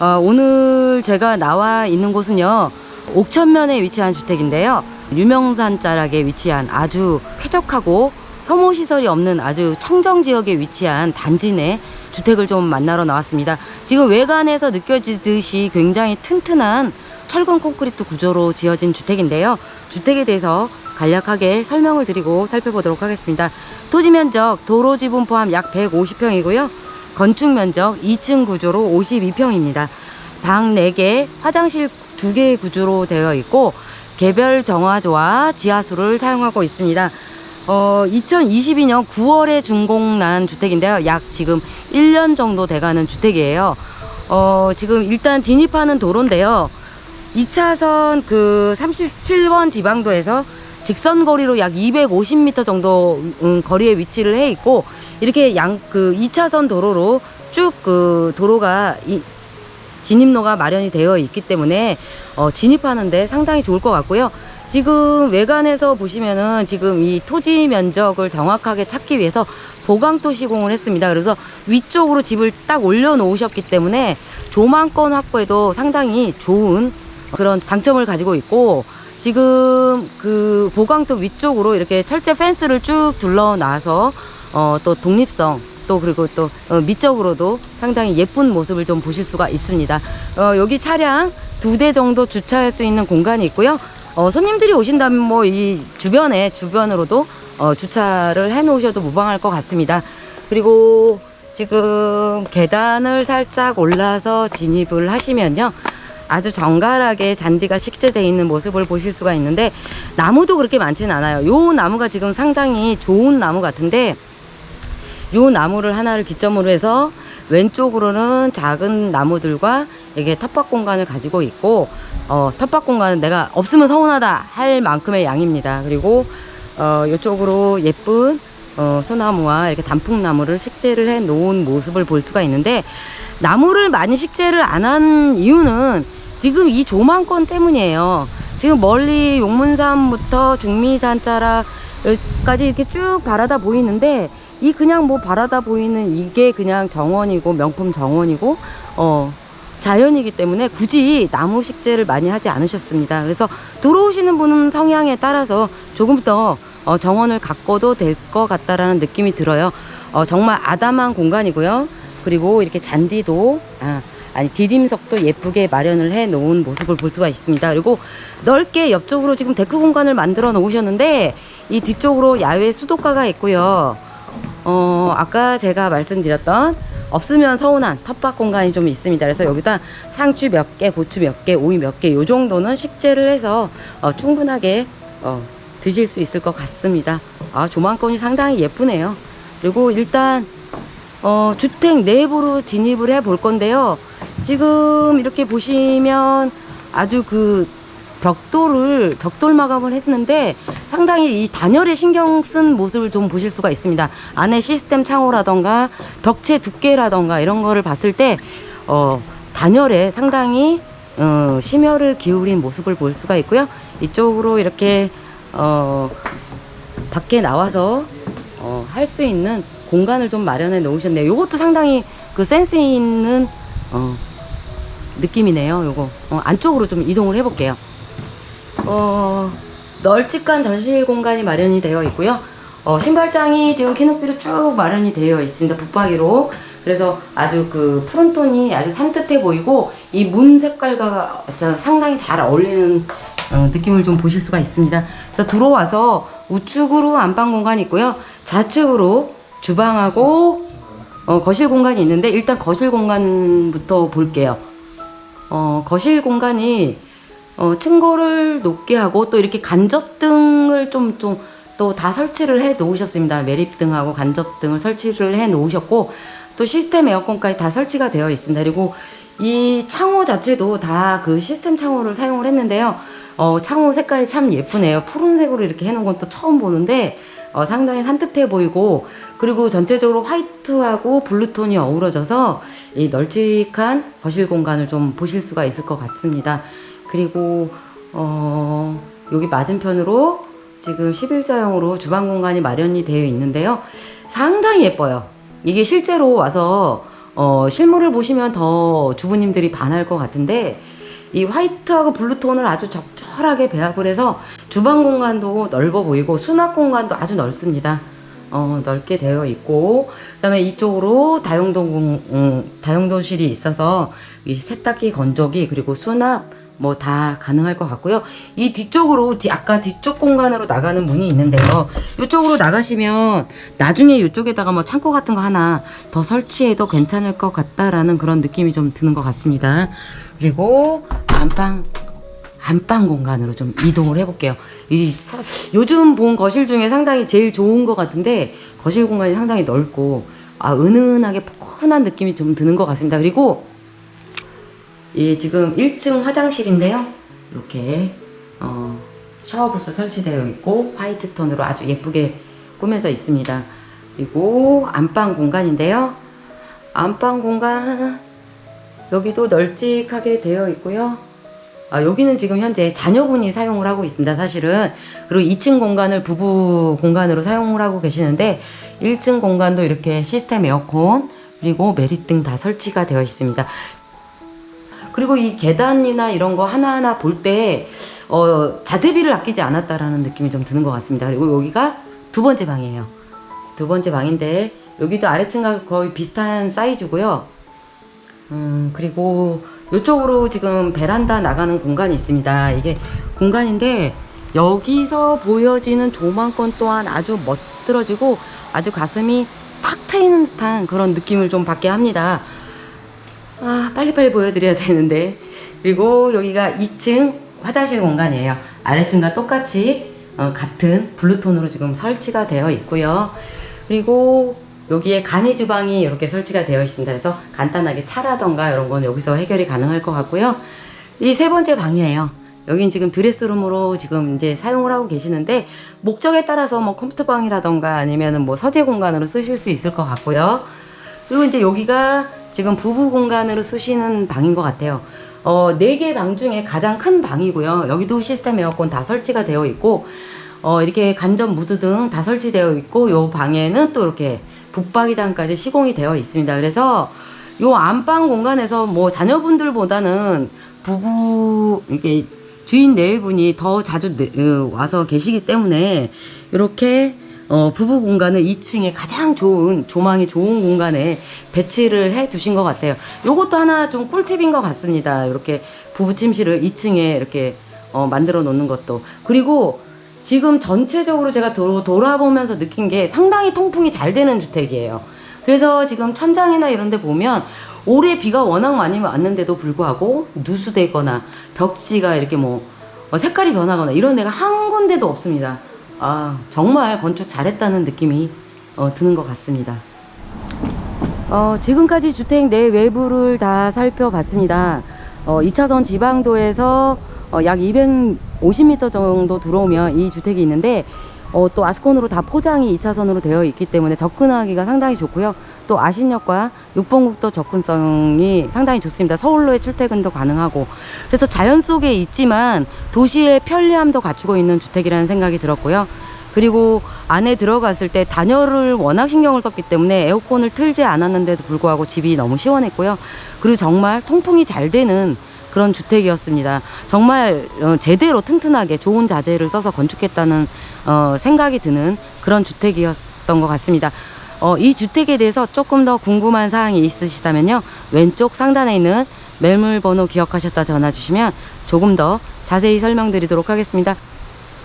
어, 오늘 제가 나와 있는 곳은요. 옥천면에 위치한 주택인데요. 유명산 자락에 위치한 아주 쾌적하고 혐오 시설이 없는 아주 청정 지역에 위치한 단지 내 주택을 좀 만나러 나왔습니다. 지금 외관에서 느껴지듯이 굉장히 튼튼한 철근 콘크리트 구조로 지어진 주택인데요. 주택에 대해서 간략하게 설명을 드리고 살펴보도록 하겠습니다. 토지 면적 도로 지분 포함 약 150평이고요. 건축 면적 2층 구조로 52평입니다. 방 4개, 화장실 2개의 구조로 되어 있고 개별 정화조와 지하수를 사용하고 있습니다. 어, 2022년 9월에 준공난 주택인데요. 약 지금 1년 정도 돼가는 주택이에요. 어, 지금 일단 진입하는 도로인데요. 2차선 그 37번 지방도에서 직선 거리로 약 250m 정도 음, 거리에 위치를 해 있고 이렇게 양 그 2차선 도로로 쭉 그 도로가 이, 진입로가 마련이 되어 있기 때문에 어, 진입하는데 상당히 좋을 것 같고요. 지금 외관에서 보시면은 지금 이 토지 면적을 정확하게 찾기 위해서 보강토 시공을 했습니다. 그래서 위쪽으로 집을 딱 올려놓으셨기 때문에 조망권 확보에도 상당히 좋은 그런 장점을 가지고 있고 지금 그 보강토 위쪽으로 이렇게 철제 펜스를 쭉 둘러놔서 어, 또 독립성 또 그리고 또 어, 밑적으로도 상당히 예쁜 모습을 좀 보실 수가 있습니다. 어, 여기 차량 두 대 정도 주차할 수 있는 공간이 있고요. 어, 손님들이 오신다면 뭐 이 주변에 주변으로도 어, 주차를 해 놓으셔도 무방할 것 같습니다. 그리고 지금 계단을 살짝 올라서 진입을 하시면요. 아주 정갈하게 잔디가 식재되어 있는 모습을 보실 수가 있는데 나무도 그렇게 많지는 않아요. 요 나무가 지금 상당히 좋은 나무 같은데 요 나무를 하나를 기점으로 해서 왼쪽으로는 작은 나무들과 이게 텃밭 공간을 가지고 있고 어, 텃밭 공간은 내가 없으면 서운하다 할 만큼의 양입니다. 그리고 어, 이쪽으로 예쁜 어, 소나무와 이렇게 단풍나무를 식재를 해 놓은 모습을 볼 수가 있는데 나무를 많이 식재를 안 한 이유는 지금 이 조망권 때문이에요. 지금 멀리 용문산부터 중미산 자락까지 이렇게 쭉 바라다 보이는데 이 그냥 뭐 바라다 보이는 이게 그냥 정원이고 명품 정원이고 어 자연이기 때문에 굳이 나무 식재를 많이 하지 않으셨습니다. 그래서 들어오시는 분 성향에 따라서 조금 더 어, 정원을 가꿔도 될 것 같다라는 느낌이 들어요. 어, 정말 아담한 공간이고요. 그리고 이렇게 잔디도 아, 아니 디딤석도 예쁘게 마련을 해 놓은 모습을 볼 수가 있습니다. 그리고 넓게 옆쪽으로 지금 데크 공간을 만들어 놓으셨는데 이 뒤쪽으로 야외 수도가가 있고요. 어, 아까 제가 말씀드렸던 없으면 서운한 텃밭 공간이 좀 있습니다. 그래서 여기다 상추 몇 개, 고추 몇 개, 오이 몇 개, 요 정도는 식재를 해서 어, 충분하게 어, 드실 수 있을 것 같습니다. 아, 조망권이 상당히 예쁘네요. 그리고 일단 어, 주택 내부로 진입을 해 볼 건데요. 지금 이렇게 보시면 아주 그 벽돌을 벽돌 마감을 했는데 상당히 이 단열에 신경 쓴 모습을 좀 보실 수가 있습니다. 안에 시스템 창호라던가 벽체 두께라던가 이런 거를 봤을 때 어, 단열에 상당히 어, 심혈을 기울인 모습을 볼 수가 있고요. 이쪽으로 이렇게 어, 밖에 나와서 어, 할 수 있는 공간을 좀 마련해 놓으셨네요. 이것도 상당히 그 센스 있는 어, 느낌이네요. 요거 어, 안쪽으로 좀 이동을 해볼게요. 어, 널찍한 전실 공간이 마련이 되어 있고요. 어, 신발장이 지금 키높이로 쭉 마련이 되어 있습니다. 붙박이로. 그래서 아주 그 푸른톤이 아주 산뜻해 보이고 이 문 색깔과 상당히 잘 어울리는 어, 느낌을 좀 보실 수가 있습니다. 그래서 들어와서 우측으로 안방 공간이 있고요. 좌측으로 주방하고 어, 거실 공간이 있는데 일단 거실 공간부터 볼게요. 어, 거실 공간이 어, 층고를 높게 하고 또 이렇게 간접등을 좀 좀 또 다 설치를 해 놓으셨습니다. 매립등하고 간접등을 설치를 해 놓으셨고 또 시스템 에어컨까지 다 설치가 되어 있습니다. 그리고 이 창호 자체도 다 그 시스템 창호를 사용을 했는데요. 어, 창호 색깔이 참 예쁘네요. 푸른색으로 이렇게 해놓은 건 또 처음 보는데 어, 상당히 산뜻해 보이고 그리고 전체적으로 화이트하고 블루톤이 어우러져서 이 널찍한 거실 공간을 좀 보실 수가 있을 것 같습니다. 그리고 어, 여기 맞은편으로 지금 11자형으로 주방 공간이 마련이 되어 있는데요. 상당히 예뻐요. 이게 실제로 와서 어, 실물을 보시면 더 주부님들이 반할 것 같은데 이 화이트하고 블루톤을 아주 적절하게 배합을 해서 주방 공간도 넓어 보이고 수납 공간도 아주 넓습니다. 어, 넓게 되어 있고 그다음에 이쪽으로 다용도 공, 음, 다용도실이 있어서 이 세탁기 건조기 그리고 수납 뭐 다 가능할 것 같고요. 이 뒤쪽으로 뒤- 아까 뒤쪽 공간으로 나가는 문이 있는데요. 이쪽으로 나가시면 나중에 이쪽에다가 뭐 창고 같은 거 하나 더 설치해도 괜찮을 것 같다라는 그런 느낌이 좀 드는 것 같습니다. 그리고 안방 안방 공간으로 좀 이동을 해볼게요. 이 사- 요즘 본 거실 중에 상당히 제일 좋은 것 같은데 거실 공간이 상당히 넓고 아 은은하게 포근한 느낌이 좀 드는 것 같습니다. 그리고 이 지금 1층 화장실인데요. 이렇게 어, 샤워 부스 설치되어 있고 화이트 톤으로 아주 예쁘게 꾸며져 있습니다. 그리고 안방 공간인데요. 안방 공간 여기도 널찍하게 되어 있고요. 아, 여기는 지금 현재 자녀분이 사용을 하고 있습니다, 사실은. 그리고 2층 공간을 부부 공간으로 사용을 하고 계시는데, 1층 공간도 이렇게 시스템 에어컨, 그리고 매립등 다 설치가 되어 있습니다. 그리고 이 계단이나 이런 거 하나하나 볼 때, 어, 자재비를 아끼지 않았다라는 느낌이 좀 드는 것 같습니다. 그리고 여기가 두 번째 방이에요. 두 번째 방인데, 여기도 아래층과 거의 비슷한 사이즈고요. 음, 그리고 이쪽으로 지금 베란다 나가는 공간이 있습니다. 이게 공간인데 여기서 보여지는 조망권 또한 아주 멋들어지고 아주 가슴이 탁 트이는 듯한 그런 느낌을 좀 받게 합니다. 아, 빨리빨리 보여드려야 되는데. 그리고 여기가 2층 화장실 공간이에요. 아래층과 똑같이 어, 같은 블루톤으로 지금 설치가 되어 있고요. 그리고 여기에 간이 주방이 이렇게 설치가 되어 있습니다. 그래서 간단하게 차라던가 이런 건 여기서 해결이 가능할 것 같고요. 이 세 번째 방이에요. 여긴 지금 드레스룸으로 지금 이제 사용을 하고 계시는데 목적에 따라서 뭐 컴퓨터 방이라던가 아니면은 뭐 서재 공간으로 쓰실 수 있을 것 같고요. 그리고 이제 여기가 지금 부부 공간으로 쓰시는 방인 것 같아요. 어, 네개방 중에 가장 큰 방이고요. 여기도 시스템 에어컨 다 설치가 되어 있고, 어, 이렇게 간접 무드 등 다 설치되어 있고, 요 방에는 또 이렇게 붙박이장까지 시공이 되어 있습니다. 그래서 요 안방 공간에서 뭐 자녀분들보다는 부부, 이게 주인 네 분이 더 자주 내- 어, 와서 계시기 때문에 이렇게 어, 부부 공간을 2층에 가장 좋은 조망이 좋은 공간에 배치를 해 두신 것 같아요. 요것도 하나 좀 꿀팁인 것 같습니다. 이렇게 부부 침실을 2층에 이렇게 어, 만들어 놓는 것도 그리고 지금 전체적으로 제가 도, 돌아보면서 느낀 게 상당히 통풍이 잘 되는 주택이에요. 그래서 지금 천장이나 이런 데 보면 올해 비가 워낙 많이 왔는데도 불구하고 누수되거나 벽지가 이렇게 뭐 어, 색깔이 변하거나 이런 데가 한 군데도 없습니다. 아, 정말 건축 잘했다는 느낌이 어, 드는 것 같습니다. 어, 지금까지 주택 내 외부를 다 살펴봤습니다. 어, 2차선 지방도에서 어, 약 250m 정도 들어오면 이 주택이 있는데 어, 또 아스콘으로 다 포장이 2차선으로 되어 있기 때문에 접근하기가 상당히 좋고요. 또 아신역과 6번국도 접근성이 상당히 좋습니다. 서울로의 출퇴근도 가능하고 그래서 자연 속에 있지만 도시의 편리함도 갖추고 있는 주택이라는 생각이 들었고요. 그리고 안에 들어갔을 때 단열을 워낙 신경을 썼기 때문에 에어컨을 틀지 않았는데도 불구하고 집이 너무 시원했고요. 그리고 정말 통풍이 잘 되는 그런 주택이었습니다. 정말 어, 제대로 튼튼하게 좋은 자재를 써서 건축했다는 어, 생각이 드는 그런 주택이었던 것 같습니다. 어, 이 주택에 대해서 조금 더 궁금한 사항이 있으시다면요. 왼쪽 상단에 있는 매물 번호 기억하셨다 전화 주시면 조금 더 자세히 설명드리도록 하겠습니다.